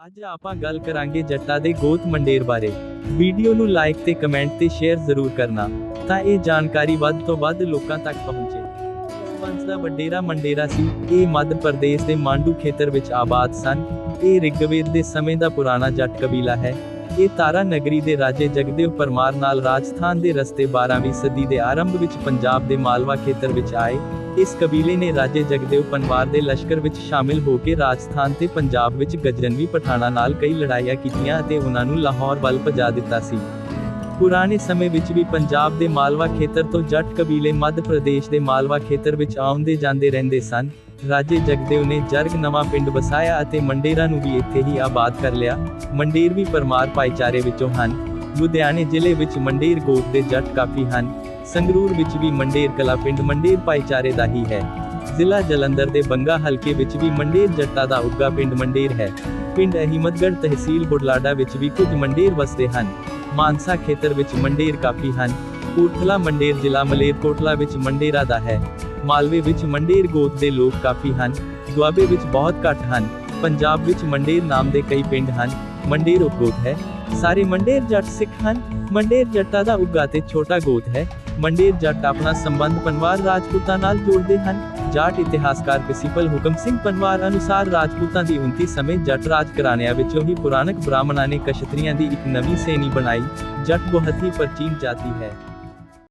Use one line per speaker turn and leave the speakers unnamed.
ਅੱਜ ਆਪਾਂ ਗੱਲ ਕਰਾਂਗੇ ਜੱਟਾਂ ਦੇ ਗੋਤ ਮੰਡੇਰ ਬਾਰੇ। ਵੀਡੀਓ ਨੂੰ ਲਾਈਕ ਤੇ ਕਮੈਂਟ ਤੇ ਸ਼ੇਅਰ ਜ਼ਰੂਰ ਕਰਨਾ, ਤਾਂ ਇਹ ਜਾਣਕਾਰੀ ਵੱਧ ਤੋਂ ਵੱਧ ਲੋਕਾਂ ਤੱਕ ਪਹੁੰਚੇ। ਵੰਸ਼ ਦਾ ਵੱਡੇਰਾ ਮੰਡੇਰਾ ਸੀ, ਇਹ ਮੱਧ ਪ੍ਰਦੇਸ਼ ਦੇ ਮਾਂਡੂ ਖੇਤਰ ਵਿੱਚ ਆਬਾਦ ਸਨ। ਇਹ ਰਿਗਵੇਦ ਦੇ ਸਮੇਂ ਦਾ ਪੁਰਾਣਾ ਜੱਟ ਕਬੀਲਾ ਹੈ। ਇਹ ਤਾਰਾ ਨਗਰੀ ਦੇ ਰਾਜੇ ਜਗਦੇਵ ਪਰਮਾਰ ਨਾਲ ਰਾਜਸਥਾਨ ਦੇ ਰਸਤੇ 12ਵੀਂ ਸਦੀ ਦੇ ਆਰੰਭ ਵਿੱਚ ਪੰਜਾਬ ਦੇ ਮਾਲਵਾ ਖੇਤਰ ਵਿੱਚ ਆਏ। ਇਸ ਕਬੀਲੇ ਨੇ ਰਾਜੇ ਜਗਦੇਵ ਪਨਵਾਰ ਦੇ ਲਸ਼ਕਰ ਵਿੱਚ ਸ਼ਾਮਿਲ ਹੋ ਕੇ ਰਾਜਸਥਾਨ ਤੇ ਪੰਜਾਬ ਵਿੱਚ ਗਜਰਨਵੀ ਪਠਾਣਾ ਨਾਲ ਕਈ ਲੜਾਈਆਂ ਕੀਤੀਆਂ ਅਤੇ ਉਹਨਾਂ ਨੂੰ ਲਾਹੌਰ ਵੱਲ ਭਜਾ ਦਿੱਤਾ ਸੀ। ਪੁਰਾਣੇ ਸਮੇਂ ਵਿੱਚ ਵੀ ਪੰਜਾਬ ਦੇ ਮਾਲਵਾ ਖੇਤਰ ਤੋਂ ਜੱਟ ਕਬੀਲੇ ਮੱਧ ਪ੍ਰਦੇਸ਼ ਦੇ ਮਾਲਵਾ ਖੇਤਰ ਵਿੱਚ ਆਉਂਦੇ ਜਾਂਦੇ ਰਹਿੰਦੇ ਸਨ। ਰਾਜੇ ਜਗਦੇਵ ਨੇ ਜਰਗ ਨਵਾਂ ਪਿੰਡ ਵਸਾਇਆ ਅਤੇ ਮੰਡੇਰਾਂ ਨੂੰ ਵੀ ਇੱਥੇ ਹੀ ਆਬਾਦ ਕਰ ਲਿਆ। ਮੰਡੇਰ ਵੀ ਪਰਮਾਰ ਭਾਈਚਾਰੇ ਵਿੱਚੋਂ ਹਨ। ਲੁਧਿਆਣੇ ਜ਼ਿਲ੍ਹੇ ਵਿੱਚ ਮੰਡੇਰ ਗੋਤ ਦੇ ਜੱਟ ਕਾਫੀ ਹਨ। ਸੰਗਰੂਰ ਵਿੱਚ ਵੀ ਮੰਡੇਰ ਕਲਾ ਪਿੰਡ ਮੰਡੇਰ ਭਾਈਚਾਰੇ ਦਾ ਹੀ ਹੈ। ਜ਼ਿਲ੍ਹਾ ਜਲੰਧਰ ਦੇ ਬੰਗਾ ਹਲਕੇ ਵਿੱਚ ਵੀ ਮੰਡੇਰ ਜੱਟਾਂ ਦਾ ਉੱਗਾ ਪਿੰਡ ਮੰਡੇਰ ਹੈ। ਪਿੰਡ ਅਹਿਮਦਗੜ੍ਹ ਤਹਿਸੀਲ ਬੁਢਲਾਡਾ ਵਿੱਚ ਵੀ ਕੁਝ ਮੰਡੇਰ ਵਸਦੇ ਹਨ। ਮਾਨਸਾ ਖੇਤਰ ਵਿੱਚ ਮੰਡੇਰ ਕਾਫੀ ਹਨ। ਕਪੂਰਥਲਾ ਮੰਡੇਰ ਜ਼ਿਲ੍ਹਾ ਮਲੇਰਕੋਟਲਾ ਵਿੱਚ ਮੰਡੇਰਾ ਦਾ ਹੈ। ਮਾਲਵੇ ਵਿੱਚ ਮੰਡੇਰ ਗੋਤ ਦੇ ਲੋਕ ਕਾਫੀ ਹਨ, ਦੁਆਬੇ ਵਿੱਚ ਬਹੁਤ ਘੱਟ ਹਨ, ਪੰਜਾਬ ਵਿੱਚ ਮੰਡੇਰ ਨਾਮ ਦੇ ਕਈ ਪਿੰਡ ਹਨ, ਮੰਡੇਰ ਉਪਗੋਤ ਹੈ। ਸਾਰੇ ਮੰਡੇਰ ਜੱਟ ਸਿੱਖ ਹਨ, ਮੰਡੇਰ ਜੱਟਾਂ ਦਾ ਉੱਗਾ ਤੇ ਛੋਟਾ ਗੋਤ ਹੈ। ਮੰਡੇਰ ਜੱਟ ਆਪਣਾ ਸੰਬੰਧ ਪਨਵਾਰ ਰਾਜਪੂਤਾਂ ਨਾਲ ਜੋੜਦੇ ਹਨ। ਜਾਟ ਇਤਿਹਾਸਕਾਰ ਪ੍ਰਿੰਸੀਪਲ ਹੁਕਮ ਸਿੰਘ ਪਨਵਾਰ ਅਨੁਸਾਰ ਰਾਜਪੂਤਾਂ ਦੀ 29 ਸਮੇਂ ਜੱਟ ਰਾਜ ਘਰਾਣਿਆਂ ਵਿੱਚੋਂ ਹੀ ਪੁਰਾਣਕ ਬ੍ਰਾਹਮਣਾਂ ਨੇ ਕਸ਼ਤਰੀਆਂ ਦੀ ਇੱਕ ਨਵੀਂ ਸੇਨੀ ਬਣਾਈ। ਜੱਟ ਬਹੁਤ ਹੀ ਪ੍ਰਾਚੀਨ ਜਾਤੀ ਹੈ।